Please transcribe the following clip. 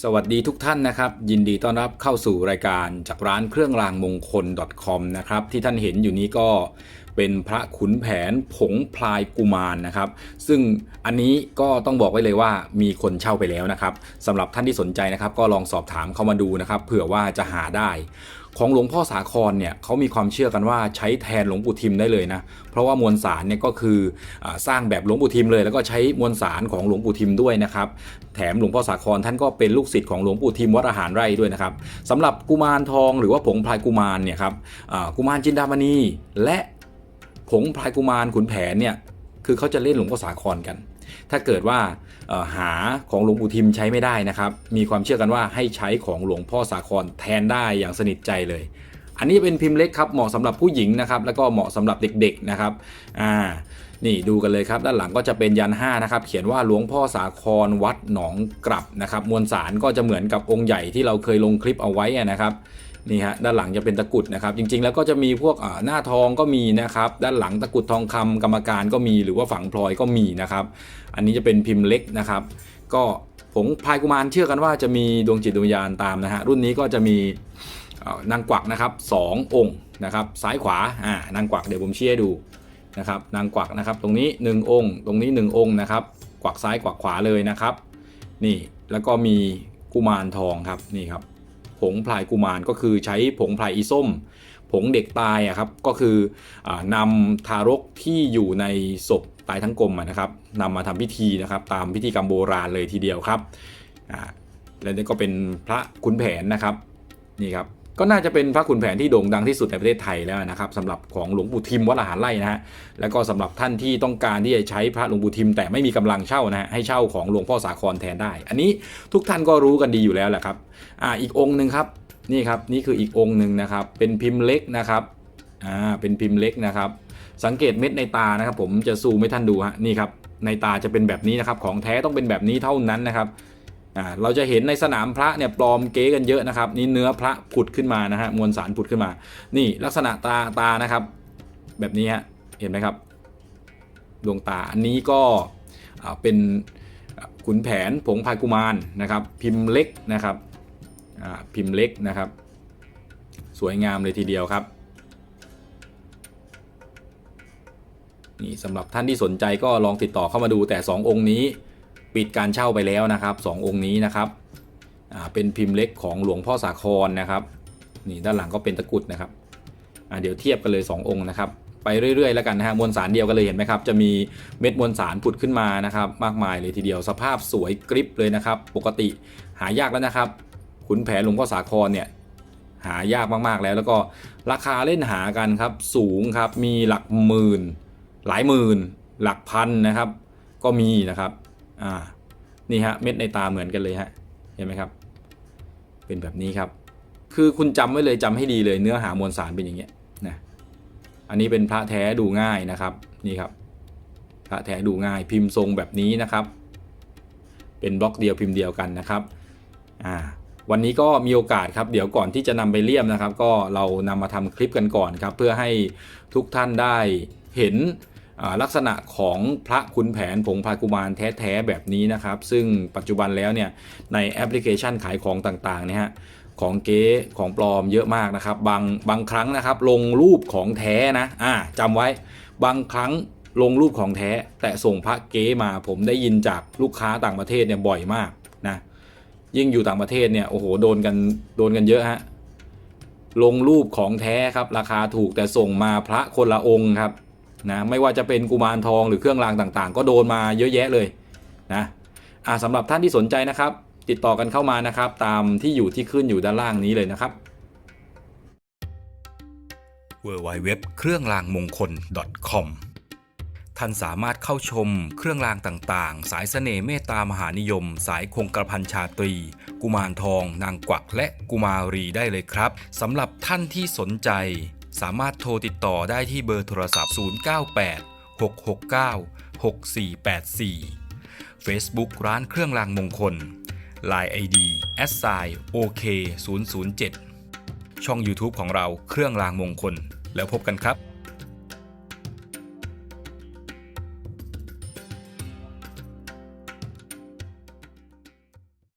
สวัสดีทุกท่านนะครับ ยินดีต้อนรับเข้าสู่รายการจากร้านเครื่องรางมงคล .com นะครับที่ท่านเห็นอยู่นี้ก็ เป็นพระขุนแผนผงพลายกุมารนะครับ ซึ่งอันนี้ก็ต้องบอกไว้เลยว่ามีคนเช่าไปแล้วนะครับสำหรับท่านที่สนใจนะครับ ก็ลองสอบถามเข้ามาดูนะครับ เผื่อว่าจะหาได้ ของหลวงพ่อสาครเนี่ยเขามีความเชื่อกันว่าใช้แทนหลวงปู่ทิมได้เลยนะ เพราะว่ามวลสารเนี่ยก็คืออสร้างแบบหลวงปู่ทิมเลย แล้วก็ใช้มวลสารของหลวงปู่ทิมด้วยนะครับ แถมหลวงพ่อสาครท่านก็เป็นลูกศิษย์ของหลวงปู่ทิมวัดอาหารไร่ด้วยนะครับสำหรับกุมารทองหรือว่าผงพลายกุมารเนี่ยครับกุมารจินดามณีและ ผงพลายกุมารขุนแผนเนี่ยคือเขาจะเล่นหลวงพ่อสาครกัน ถ้าเกิดว่าหาของหลวงปู่ทิมใช้ไม่ได้นะครับ มีความเชื่อกันว่าให้ใช้ของหลวงพ่อสาครแทนได้อย่างสนิทใจเลย อันนี้เป็นพิมพ์เล็กครับเหมาะสำหรับผู้หญิงนะครับ แล้วก็เหมาะสำหรับเด็กๆนะครับอ่านี่ดูกันเลยครับ ด้านหลังก็จะเป็นยัน5นะครับ เขียนว่าหลวงพ่อสาครวัดหนองกลับนะครับ มวลสารก็จะเหมือนกับองค์ใหญ่ที่เราเคยลงคลิปเอาไว้นะครับ นี่ฮะด้านหลังจะเป็นตะกุดนะครับ จริงๆ แล้วก็จะมีพวกหน้าทองก็มีนะครับ ด้านหลังตะกุดทองคำกรรมการก็มีหรือว่าฝังพลอยก็มีนะครับ อันนี้จะเป็นพิมพ์เล็กนะครับ ก็ผงพายกุมารเชื่อกันว่าจะมีดวงจิตดวงวิญญาณตามนะฮะรุ่นนี้ก็จะมีนางกวักนะครับสององค์นะครับ ซ้ายขวาอ่านางกวักเดี๋ยวผมเชี้ให้ดูนะครับ นางกวักนะครับ ตรงนี้ 1 องค์ ตรงนี้ 1 องค์นะครับ กวักซ้ายกวักขวาเลยนะครับ นี่แล้วก็มีกุมารทองครับนี่ครับ ผงพลายกุมารก็คือใช้ผงพลายอีส้ม ผงเด็กตายอะครับก็คืออนำทารกที่อยู่ในศพตายทั้งกลมนะครับนำมาทำพิธีนะครับตามพิธีกรรมโบราณเลยทีเดียวครับและนี่ก็เป็นพระขุนแผนนะครับนี่ครับ ก็น่าจะเป็นพระขุนแผนที่โด่งดังที่สุดในประเทศไทยแล้วนะครับสำหรับของหลวงปู่ทิมวัดอาหารไร่นะฮะแล้วก็สำหรับท่านที่ต้องการที่จะใช้พระหลวงปู่ทิม แต่ไม่มีกำลังเช่านะฮะให้เช่าของหลวงพ่อสาครแทนได้ อันนี้ทุกท่านก็รู้กันดีอยู่แล้วแหละครับอ่าอีกองค์หนึ่งครับนี่ครับนี่คืออีกองค์หนึ่งนะครับเป็นพิมพ์เล็กนะครับอ่าเป็นพิมพ์เล็กนะครับ สังเกตเม็ดในตานะครับ ผมจะซูมให้ท่านดูฮะนี่ครับในตาจะเป็นแบบนี้นะครับของแท้ต้องเป็นแบบนี้เท่านั้นนะครับ อ่าเราจะเห็นในสนามพระเนี่ยปลอมเก๊กันเยอะนะครับ นี่เนื้อพระผุดขึ้นมานะฮะมวลสารผุดขึ้นมา นี่ลักษณะตาตานะครับ แบบนี้ฮะเห็นไหมครับดวงตาอันนี้ก็เป็นขุนแผนผงพายกุมารนะครับ พิมพ์เล็กนะครับพิมพ์เล็กนะครับ สวยงามเลยทีเดียวครับนี่สำหรับท่านที่สนใจก็ลองติดต่อเข้ามาดูแต่ 2 องค์นี้ ปิดการเช่าไปแล้วนะครับสององค์นี้นะครับเป็นพิมพ์เล็กของหลวงพ่อสาครนะครับนี่ด้านหลังก็เป็นตะกุดนะครับเดี๋ยวเทียบกันเลย 2 องค์นะครับไปเรื่อยๆแล้วกันนะฮะมวลสารเดียวกันเลยเห็นไหมครับจะมีเม็ดมวลสารผุดขึ้นมานะครับ มากมายเลยทีเดียวสภาพสวยกริบเลยนะครับ ปกติหายากแล้วนะครับ ขุนแผนหลวงพ่อสาครเนี่ยหายากมากๆแล้ว แล้วก็ราคาเล่นหากันครับสูงครับมีหลักหมื่น หลายหมื่น หลักพันนะครับ ก็มีนะครับ อ่านี่ฮะเม็ดในตาเหมือนกันเลยฮะเห็นไหมครับ เป็นแบบนี้ครับ คือคุณจำไว้เลยจำให้ดีเลยเนื้อหามวลสารเป็นอย่างเงี้ยนะอันนี้เป็นพระแท้ดูง่ายนะครับนี่ครับ พระแท้ดูง่ายพิมพ์ทรงแบบนี้นะครับ เป็นบล็อกเดียวพิมพ์เดียวกันนะครับอ่าวันนี้ก็มีโอกาสครับ เดี๋ยวก่อนที่จะนำไปเลี่ยมนะครับ ก็เรานำมาทำคลิปกันก่อนครับ เพื่อให้ทุกท่านได้เห็น ลักษณะของพระคุณแผนผงพากุมารแท้ๆแบบนี้นะครับ ซึ่งปัจจุบันแล้วเนี่ยในแอปพลิเคชันขายของต่างๆเนี่ยฮะของเก๊ของปลอมเยอะมากนะครับ บางบางครั้งนะครับ ลงรูปของแท้นะอ่าจำไว้บางครั้งลงรูปของแท้ แต่ส่งพระเก๊มาผมได้ยินจากลูกค้าต่างประเทศเนี่ยบ่อยมากนะยิ่งอยู่ต่างประเทศเนี่ยโอ้โหโดนกันโดนกันเยอะฮะลงรูปของแท้ครับ ราคาถูกแต่ส่งมาพระคนละองค์ครับ นะไม่ว่าจะเป็นกุมารทองหรือเครื่องรางต่างๆ ก็โดนมาเยอะแยะเลยนะอ่าสำหรับท่านที่สนใจนะครับ ติดต่อกันเข้ามานะครับ ตามที่อยู่ที่ขึ้นอยู่ด้านล่างนี้เลยนะครับ w w w เครื่องรางมงคล .com ท่านสามารถเข้าชมเครื่องรางต่างๆ สายเสน่ห์เมตตามหานิยม สายคงกระพันชาตรี กุมารทอง นางกวักและกุมารีได้เลยครับสำหรับท่านที่สนใจ สามารถโทรติดต่อได้ที่เบอร์โทรศัพท์ 098 669 6484 Facebook ร้านเครื่องรางมงคล Line ID s i OK 007ช่อง YouTube ของเราเครื่องรางมงคล แล้วพบกันครับ